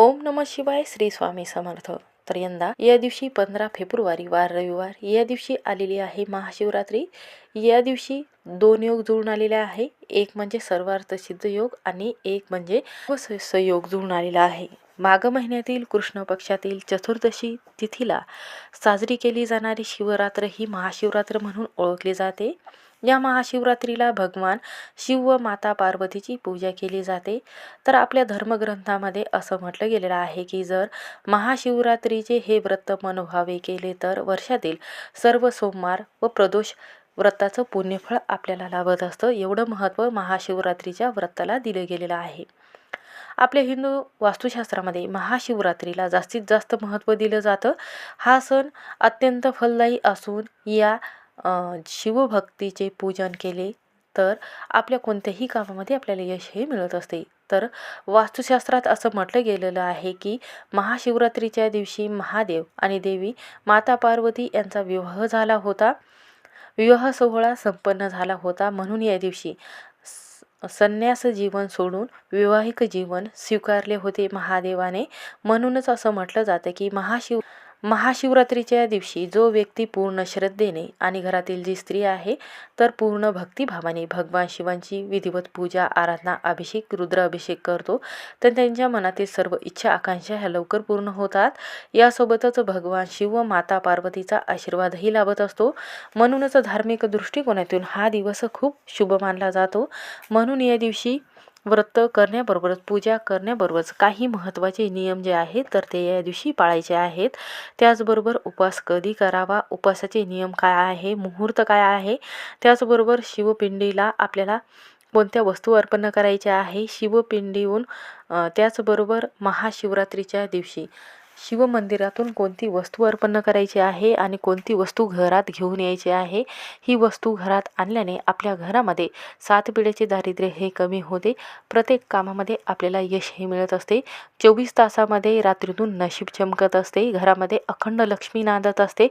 ओम नम शिवाय श्री स्वामी समर्थ. तर यंदा या दिवशी पंधरा फेब्रुवारी वार रविवार या दिवशी आलेली आहे महाशिवरात्री. या दिवशी दोन योग जुळून आलेले आहे. एक म्हणजे सर्वार्थ सिद्ध योग आणि एक म्हणजे स योग जुळून आलेला आहे. माघ महिन्यातील कृष्ण पक्षातील चतुर्दशी तिथीला साजरी केली जाणारी शिवरात्र ही महाशिवरात्र म्हणून ओळखली जाते. या महाशिवरात्रीला भगवान शिव व माता पार्वतीची पूजा केली जाते. तर आपल्या धर्मग्रंथामध्ये असं म्हटलं गेलेलं आहे की जर महाशिवरात्रीचे हे व्रत मनोभावे केले तर वर्षातील सर्व सोमवार व प्रदोष व्रताचं पुण्यफळ आपल्याला लाभत असतं. एवढं महत्त्व महाशिवरात्रीच्या व्रताला दिलं गेलेलं आहे. आपल्या हिंदू वास्तुशास्त्रामध्ये महाशिवरात्रीला जास्तीत जास्त महत्त्व दिलं जातं. हा सण अत्यंत फलदायी असून या शिवभक्तीचे पूजन केले तर आपल्या कोणत्याही कामामध्ये आपल्याला यश हे मिळत असते. तर वास्तुशास्त्रात असं म्हटलं गेलेलं आहे की महाशिवरात्रीच्या दिवशी महादेव आणि देवी माता पार्वती यांचा विवाह झाला होता. विवाह सोहळा संपन्न झाला होता म्हणून या दिवशी संन्यास जीवन सोडून विवाहिक जीवन स्वीकारले होते महादेवाने. म्हणूनच असं म्हटलं जातं की महाशिव महाशिवरात्रीच्या दिवशी जो व्यक्ती पूर्ण श्रद्धेने आणि घरातील जी स्त्री आहे तर पूर्ण भक्तिभावाने भगवान शिवांची विधिवत पूजा आराधना अभिषेक रुद्राभिषेक करतो. तर त्यांच्या मनातील सर्व इच्छा आकांक्षा ह्या लवकर पूर्ण होतात. यासोबतच भगवान शिव व माता पार्वतीचा आशीर्वादही लाभत असतो. म्हणूनच धार्मिक दृष्टिकोनातून हा दिवस खूप शुभ मानला जातो. म्हणून या दिवशी व्रत करण्याबरोबरच पूजा करण्याबरोबरच काही महत्त्वाचे नियम जे आहेत तर ते या दिवशी पाळायचे आहेत. त्याचबरोबर उपवास कधी करावा उपवासाचे नियम काय आहे मुहूर्त काय आहे? त्याचबरोबर शिवपिंडीला आपल्याला कोणत्या वस्तू अर्पण करायच्या आहे? शिवपिंडीहून त्याचबरोबर महाशिवरात्रीच्या दिवशी. शिवमंदिरातून कोणती वस्तू अर्पण करायची आहे आणि कोणती वस्तू घरात घेऊन यायची आहे? ही वस्तू घरात आणल्याने आपल्या घरामध्ये सात पिढ्याचे दारिद्र्य हे कमी होते. प्रत्येक कामामध्ये आपल्याला यश हे मिळत असते. चोवीस तासामध्ये रात्रीतून नशीब चमकत असते. घरामध्ये अखंड लक्ष्मी नांदत असते.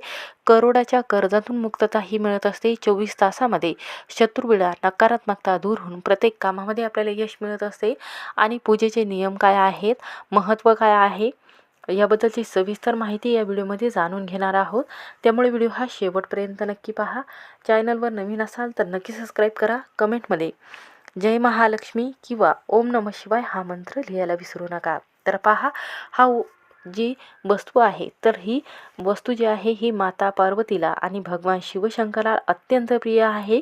करोडाच्या कर्जातून मुक्तता ही मिळत असते. चोवीस तासामध्ये शत्रुविळा नकारात्मकता दूर होऊन प्रत्येक कामामध्ये आपल्याला यश मिळत असते. आणि पूजेचे नियम काय आहेत? महत्त्व काय आहे? याबद्दलची सविस्तर माहिती या व्हिडिओमध्ये जाणून घेणार आहोत. त्यामुळे व्हिडिओ हा शेवटपर्यंत नक्की पहा. चॅनलवर नवीन असाल तर नक्की सबस्क्राईब करा. कमेंटमध्ये जय महालक्ष्मी किंवा ओम नम शिवाय हा मंत्र लिहायला विसरू नका. तर पहा हा जी वस्तू आहे तर ही वस्तू जी आहे ही माता पार्वतीला आणि भगवान शिवशंकराला अत्यंत प्रिय आहे.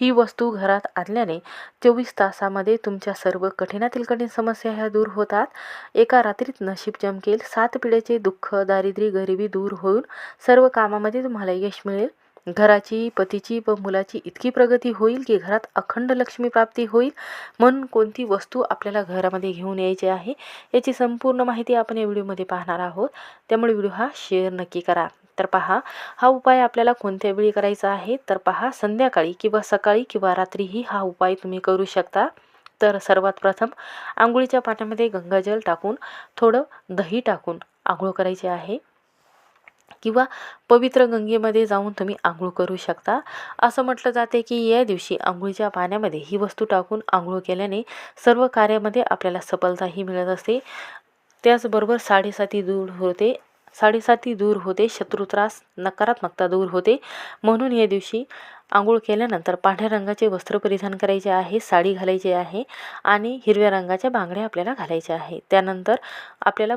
ही वस्तू घरात आणल्याने चोवीस तासामध्ये तुमच्या सर्व कठीणातील कठीण समस्या ह्या दूर होतात. एका रात्रीत नशीब चमकेल सात पिढ्याचे दुःख दारिद्र्य गरिबी दूर होऊन सर्व कामामध्ये तुम्हाला यश मिळेल. घराची पतीची व मुलाची इतकी प्रगती होईल की घरात अखंड लक्ष्मी प्राप्ती होईल म्हणून कोणती वस्तू आपल्याला घरामध्ये घेऊन यायची आहे याची संपूर्ण माहिती आपण या व्हिडिओमध्ये पाहणार आहोत. त्यामुळे व्हिडिओ हा शेअर नक्की करा. तर पहा हा उपाय आपल्याला कोणत्या वेळी करायचा आहे? तर पहा संध्याकाळी किंवा सकाळी किंवा रात्रीही हा उपाय तुम्ही करू शकता. तर सर्वात प्रथम आंघोळीच्या पाण्यामध्ये गंगाजल टाकून थोडं दही टाकून आंघोळ करायचे आहे. किंवा पवित्र गंगेमध्ये जाऊन तुम्ही आंघोळ करू शकता. असं म्हटलं जाते की या दिवशी आंघोळीच्या पाण्यामध्ये ही वस्तू टाकून आंघोळ केल्याने सर्व कार्यामध्ये आपल्याला सफलताही मिळत असते. त्याचबरोबर साडेसाती दूर होते साडेसाती दूर होते शत्रुत्रास नकारात्मकता दूर होते. म्हणून या दिवशी आंघोळ केल्यानंतर पांढऱ्या रंगाचे वस्त्र परिधान करायचे आहे साडी घालायची आहे आणि हिरव्या रंगाच्या बांगड्या आपल्याला घालायच्या आहे त्यानंतर आपल्याला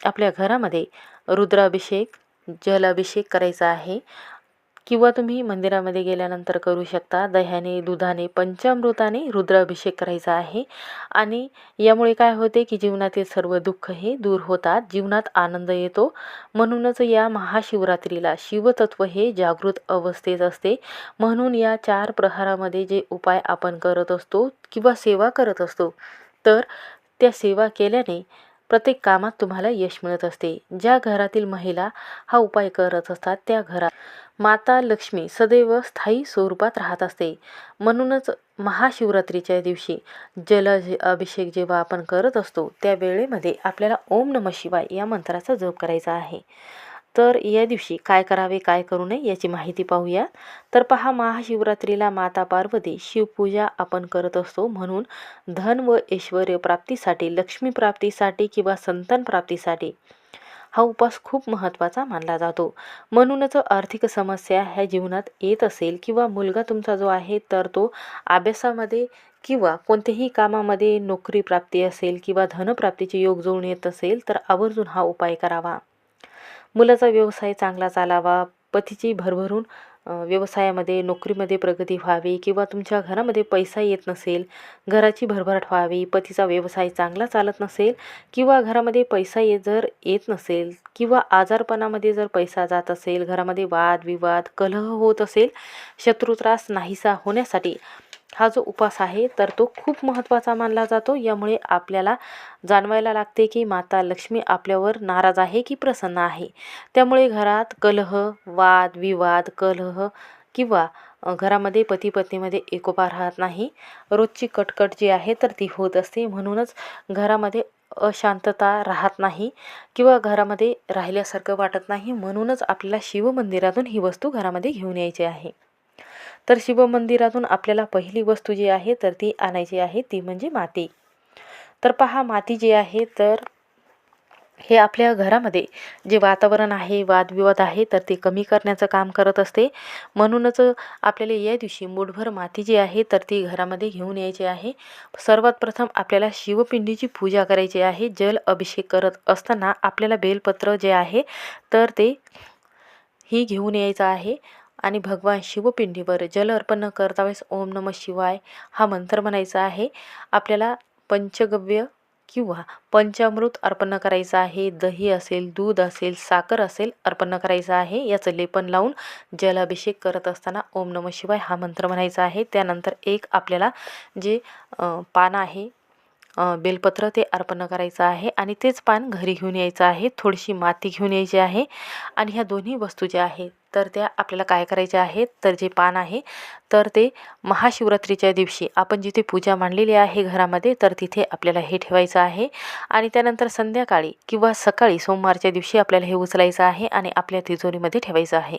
आपल्या घरामध्ये रुद्राभिषेक जलाभिषेक करायचा आहे. किंवा तुम्ही मंदिरामध्ये गेल्यानंतर करू शकता. दह्याने दुधाने पंचामृताने रुद्राभिषेक करायचा आहे. आणि यामुळे काय होते की जीवनातील सर्व दुःख हे दूर होतात. जीवनात आनंद येतो. म्हणूनच या महाशिवरात्रीला शिवतत्व हे जागृत अवस्थेत असते. म्हणून या चार प्रहारामध्ये जे उपाय आपण करत असतो किंवा सेवा करत असतो तर त्या सेवा केल्याने प्रत्येक कामात तुम्हाला यश मिळत असते. ज्या घरातील महिला हा उपाय करत असतात त्या घरात माता लक्ष्मी सदैव स्थायी स्वरूपात राहत असते. म्हणूनच महाशिवरात्रीच्या दिवशी जल अभिषेक जेव्हा आपण करत असतो त्या वेळेमध्ये आपल्याला ओम नम शिवाय या मंत्राचा जप करायचा आहे. तर या दिवशी काय करावे काय करू नये याची माहिती पाहूया तर पहा महाशिवरात्रीला माता पार्वती शिवपूजा आपण करत असतो म्हणून धन व ऐश्वर प्राप्तीसाठी लक्ष्मी प्राप्तीसाठी किंवा संतान प्राप्तीसाठी हा उपास खूप महत्त्वाचा मानला जातो. म्हणूनच आर्थिक समस्या ह्या जीवनात येत असेल किंवा मुलगा तुमचा जो आहे तर तो अभ्यासामध्ये किंवा कोणत्याही कामामध्ये नोकरी प्राप्ती असेल किंवा धनप्राप्तीचे योग जुळून येत असेल तर आवर्जून हा उपाय करावा. मुलाचा व्यवसाय चांगला चालावा पतीची भरभरून व्यवसायामध्ये नोकरीमध्ये प्रगती व्हावी किंवा तुमच्या घरामध्ये पैसा येत नसेल घराची भरभराट व्हावी पतीचा व्यवसाय चांगला चालत नसेल किंवा घरामध्ये पैसा ये जर येत नसेल किंवा आजारपणामध्ये जर पैसा जात असेल घरामध्ये वाद विवाद कलह होत असेल शत्रुत्रास नाहीसा होण्यासाठी हा जो उपास आहे तर तो खूप महत्त्वाचा मानला जातो. यामुळे आपल्याला जाणवायला लागते की माता लक्ष्मी आपल्यावर नाराज आहे की प्रसन्न आहे. त्यामुळे घरात कलह वाद विवाद कलह किंवा घरामध्ये पती पत्नीमध्ये एकोपा राहत नाही. रोजची कटकट जी आहे तर ती होत असते. म्हणूनच घरामध्ये अशांतता राहत नाही किंवा घरामध्ये राहिल्यासारखं वाटत नाही. म्हणूनच आपल्याला शिवमंदिरातून ही वस्तू घरामध्ये घेऊन यायची आहे. तर शिवमंदिरातून आपल्याला पहिली वस्तू जी आहे तर ती आणायची आहे ती म्हणजे माती. तर पहा माती जी आहे तर हे आपल्या घरामध्ये जे वातावरण आहे वादविवाद आहे तर ते कमी करण्याचं काम करत असते. म्हणूनच आपल्याला या दिवशी मूठभर माती जी आहे तर ती घरामध्ये घेऊन यायची आहे. सर्वात प्रथम आपल्याला शिवपिंडीची पूजा करायची आहे. जल अभिषेक करत असताना आपल्याला बेलपत्र जे आहे तर ते ही घेऊन यायचं आहे. आणि भगवान शिवपिंडीवर जल अर्पण करता वेळेस ओम नम शिवाय हा मंत्र म्हणायचा आहे. आपल्याला पंचगव्य किंवा पंचामृत अर्पण करायचं आहे. दही असेल दूध असेल साखर असेल अर्पण करायचं आहे. याचं लेपन लावून जलाभिषेक करत असताना ओम नम शिवाय हा मंत्र म्हणायचा आहे. त्यानंतर एक आपल्याला जे पान आहे बेलपत्र ते अर्पण करायचं आहे आणि तेच पान घरी घेऊन यायचं आहे. थोडीशी माती घेऊन यायची आहे. आणि ह्या दोन्ही वस्तू ज्या आहेत तर त्या आपल्याला काय करायच्या आहेत? तर जे पान आहे तर ते महाशिवरात्रीच्या दिवशी आपण जिथे पूजा मांडलेली आहे घरामध्ये तर तिथे आपल्याला हे ठेवायचं आहे. आणि त्यानंतर संध्याकाळी किंवा सकाळी सोमवारच्या दिवशी आपल्याला हे उचलायचं आहे आणि आपल्या तिजोरीमध्ये ठेवायचं आहे.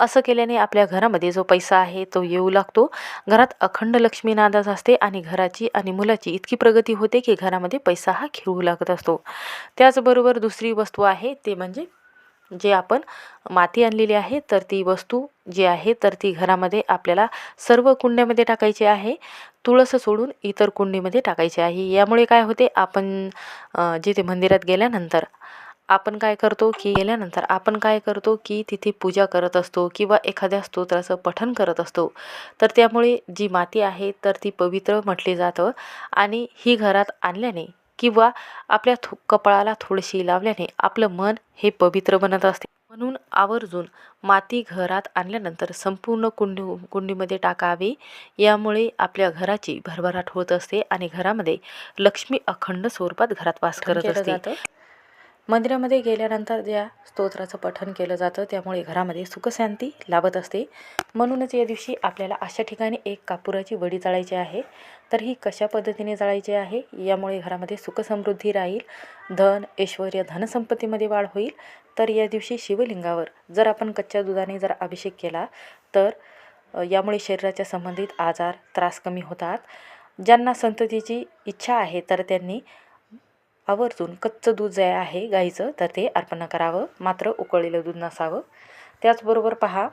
असं केल्याने आपल्या घरामध्ये जो पैसा आहे तो येऊ लागतो. घरात अखंड लक्ष्मी नांदाच असते आणि घराची आणि मुलाची इतकी प्रगती होते की घरामध्ये पैसा हा खेळू लागत असतो. त्याचबरोबर दुसरी वस्तू आहे ते म्हणजे जे आपण माती आणलेली आहे तर ती वस्तू जी आहे तर ती घरामध्ये आपल्याला सर्व कुंड्यामध्ये टाकायची आहे. तुळस सोडून इतर कुंडीमध्ये टाकायची आहे. यामुळे काय होते आपण जिथे मंदिरात गेल्यानंतर आपण काय करतो की गेल्यानंतर आपण काय करतो की तिथे पूजा करत असतो किंवा एखाद्या स्तोत्राचं पठण करत असतो. तर त्यामुळे जी माती आहे तर ती पवित्र म्हटली जातं आणि ही घरात आणल्याने किंवा आपल्या थो कपाळाला थोडीशी लावल्याने आपलं मन हे पवित्र बनत असते. म्हणून आवर्जून माती घरात आणल्यानंतर संपूर्ण कुंडी कुंडीमध्ये टाकावी. यामुळे आपल्या घराची भरभराट होत असते आणि घरामध्ये लक्ष्मी अखंड स्वरूपात घरात वास करत असते. मंदिरामध्ये गेल्यानंतर ज्या स्तोत्राचं पठण केलं जातं त्यामुळे घरामध्ये सुखशांती लाभत असते. म्हणूनच या दिवशी आपल्याला अशा ठिकाणी एक कापुराची वडी जाळायची आहे. तर ही कशा पद्धतीने जाळायची आहे? यामुळे घरामध्ये सुखसमृद्धी राहील. धन ऐश्वर धनसंपत्तीमध्ये वाढ होईल. तर या दिवशी शिवलिंगावर जर आपण कच्च्या दुधाने जर अभिषेक केला तर यामुळे शरीराच्या संबंधित आजार त्रास कमी होतात. ज्यांना संततीची इच्छा आहे तर त्यांनी आवर्जून कच्चं दूध जे आहे गाईचं तर ते अर्पण करावं. मात्र उकळलेलं दूध नसावं. त्याचबरोबर पहा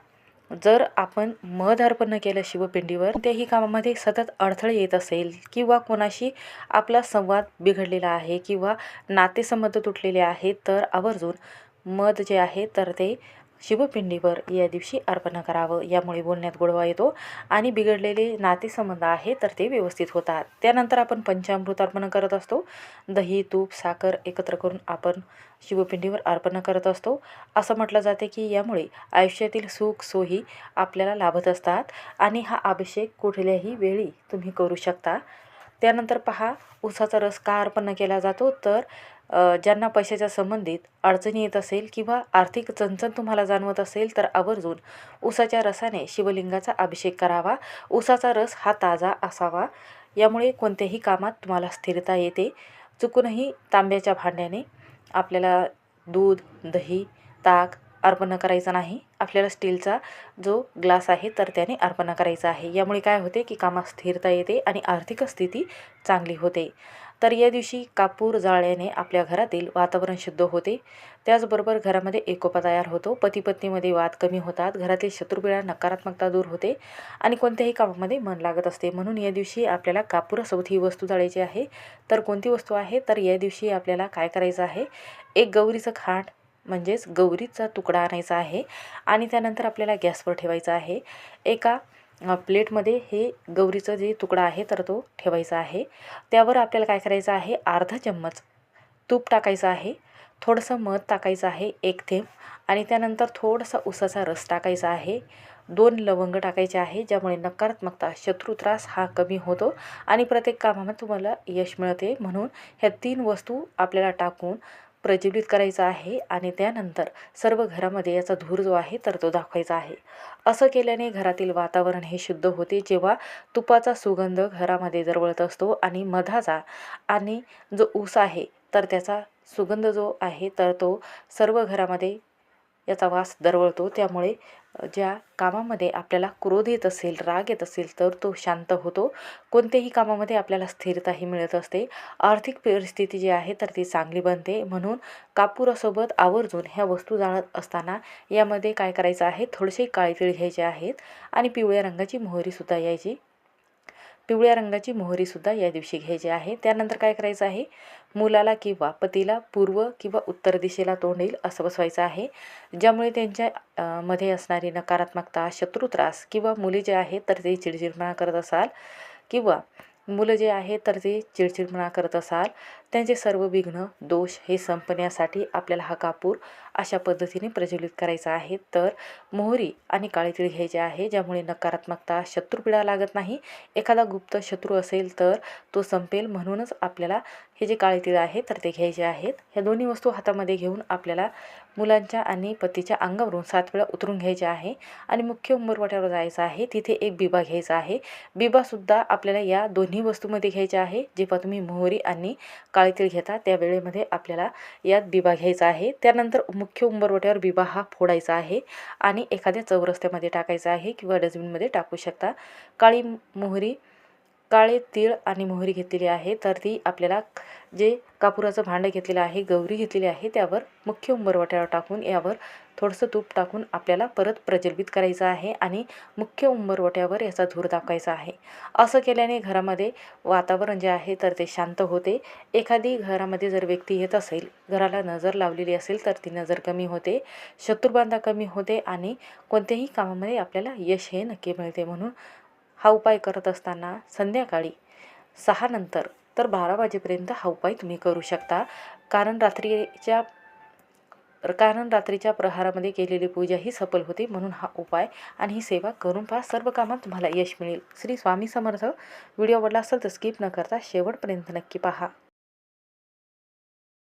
जर आपण मध अर्पण केलं शिवपिंडीवर त्याही कामामध्ये सतत अडथळे येत असेल किंवा कोणाशी आपला संवाद बिघडलेला आहे किंवा नातेसंबंध तुटलेले आहेत तर आवर्जून मध जे आहे तर ते शिवपिंडीवर या दिवशी अर्पण करावं यामुळे बोलण्यात गोडवा येतो आणि बिघडलेले नातेसंबंध आहे तर ते व्यवस्थित होतात. त्यानंतर आपण पंचामृत अर्पण करत असतो. दही तूप साखर एकत्र करून आपण शिवपिंडीवर अर्पण करत असतो. असं म्हटलं जाते की यामुळे आयुष्यातील सुख सोयी आपल्याला लाभत असतात आणि हा अभिषेक कुठल्याही वेळी तुम्ही करू शकता. त्यानंतर पहा उसाचा रस का अर्पण केला जातो? तर ज्यांना पैशाच्या संबंधित अडचणी येत असेल किंवा आर्थिक चणचण तुम्हाला जाणवत असेल तर आवर्जून उसाच्या रसाने शिवलिंगाचा अभिषेक करावा. उसाचा रस हा ताजा असावा. यामुळे कोणत्याही कामात तुम्हाला स्थिरता येते. चुकूनही तांब्याच्या भांड्याने आपल्याला दूध दही ताक अर्पण करायचा नाही. आपल्याला स्टीलचा जो ग्लास आहे तर त्याने अर्पण करायचा आहे. यामुळे काय होते की कामात स्थिरता येते आणि आर्थिक स्थिती चांगली होते. तर या दिवशी कापूर जाळल्याने आपल्या घरातील वातावरण शुद्ध होते. त्याचबरोबर घरामध्ये एकोपा तयार होतो. पती पत्नीमध्ये वाद कमी होतात. घरातील शत्रुपिळा नकारात्मकता दूर होते आणि कोणत्याही कामामध्ये मन लागत असते. म्हणून या दिवशी आपल्याला कापूरासोबत ही वस्तू जाळायची आहे. तर कोणती वस्तू आहे? तर या दिवशी आपल्याला काय करायचं आहे? एक गौरीचं खांड म्हणजेच गौरीचा तुकडा आणायचा आहे आणि त्यानंतर आपल्याला गॅसवर ठेवायचा आहे. एका प्लेटमध्ये हे गौरीचं जे तुकडा आहे तर तो ठेवायचा आहे. त्यावर आपल्याला काय करायचं आहे अर्धा चम्मच तूप टाकायचं आहे. थोडंसं मध टाकायचं आहे एक थेंब. आणि त्यानंतर थोडासा उसाचा रस टाकायचा आहे. दोन लवंग टाकायचे आहे ज्यामुळे नकारात्मकता शत्रुत्रास हा कमी होतो. आणि प्रत्येक कामामध्ये तुम्हाला यश मिळते. म्हणून ह्या तीन वस्तू आपल्याला टाकून प्रज्वलित करायचा आहे आणि त्यानंतर सर्व घरामध्ये याचा धूर जो आहे तर तो दाखवायचा आहे. असं केल्याने घरातील वातावरण हे शुद्ध होते. जेव्हा तुपाचा सुगंध घरामध्ये दरवळत असतो आणि मधाचा आणि जो ऊस आहे तर त्याचा सुगंध जो आहे तर तो सर्व घरामध्ये याचा वास दरवळतो. त्यामुळे ज्या कामामध्ये आपल्याला क्रोध येत असेल राग येत असेल तर तो शांत होतो. कोणत्याही कामामध्ये आपल्याला स्थिरताही मिळत असते. आर्थिक परिस्थिती जी आहे तर ती चांगली बनते. म्हणून कापुरासोबत आवर्जून ह्या वस्तू जाणत असताना यामध्ये काय करायचं आहे? थोडेसे काळी तीळ घ्यायचे आहेत आणि पिवळ्या रंगाची मोहरीसुद्धा यायची. पिवळ्या रंगाची मोहरीसुद्धा या दिवशी घ्यायची आहे. त्यानंतर काय करायचं आहे? मुलाला किंवा पतीला पूर्व किंवा उत्तर दिशेला तोंड येईल असं बसवायचं आहे. ज्यामुळे त्यांच्या मध्ये असणारी नकारात्मकता शत्रू त्रास किंवा मुली जे आहेत तर ते चिडचिडपणा करत असाल किंवा मुलं जे आहे तर ते चिडचिडपणा करत असाल त्यांचे सर्व विघ्न दोष हे संपण्यासाठी आपल्याला हा कापूर अशा पद्धतीने प्रज्वलित करायचा आहे. तर मोहरी आणि काळी तिळ घ्यायचे आहे ज्यामुळे नकारात्मकता शत्रुपिडा लागत नाही एखादा गुप्त शत्रू असेल तर तो संपेल. म्हणूनच आपल्याला हे जे काळे तिळ आहे तर ते घ्यायचे आहेत. ह्या दोन्ही वस्तू हातामध्ये घेऊन आपल्याला मुलांच्या आणि पतीच्या अंगावरून सात वेळा उतरून घ्यायचे आहे आणि मुख्य उंबरवाट्यावर जायचं आहे. तिथे एक बिबा घ्यायचा आहे. बिबासुद्धा आपल्याला या दोन्ही वस्तूमध्ये घ्यायचे आहे. जेव्हा तुम्ही मोहरी आणि काळी काळीतील घेता त्या वेळेमध्ये आपल्याला यात बिबा घ्यायचा आहे. त्यानंतर मुख्य उंबरवट्यावर बिबा हा फोडायचा आहे आणि एखाद्या चौरस्त्यामध्ये टाकायचा आहे किंवा डस्टबिनमध्ये टाकू शकता. काळी मोहरी काळे तीळ आणि मोहरी घेतलेली आहे. तर ती आपल्याला जे कापुराचं भांडं घेतलेलं आहे गौरी घेतलेली आहे त्यावर मुख्य उंबरवाट्यावर टाकून यावर थोडंसं तूप टाकून आपल्याला परत प्रज्वलित करायचं आहे आणि मुख्य उंबरवट्यावर याचा धूर दाखवायचा आहे. असं केल्याने घरामध्ये वातावरण जे आहे तर ते शांत होते. एखादी घरामध्ये जर व्यक्ती येत असेल घराला नजर लावलेली असेल तर ती नजर कमी होते शत्रुबांधा कमी होते आणि कोणत्याही कामामध्ये आपल्याला यश हे नक्की मिळते म्हणून हा उपाय करत असताना संध्याकाळी सहा नंतर तर बारा वाजेपर्यंत हा उपाय तुम्ही करू शकता. कारण रात्रीच्या कारण रात्रीच्या प्रहारामध्ये केलेली पूजा ही सफल होते म्हणून हा उपाय आणि ही सेवा करून पहा. सर्व कामात तुम्हाला यश मिळेल. श्री स्वामी समर्थ. व्हिडिओ आवडला असेल तर स्किप न करता शेवटपर्यंत नक्की पहा.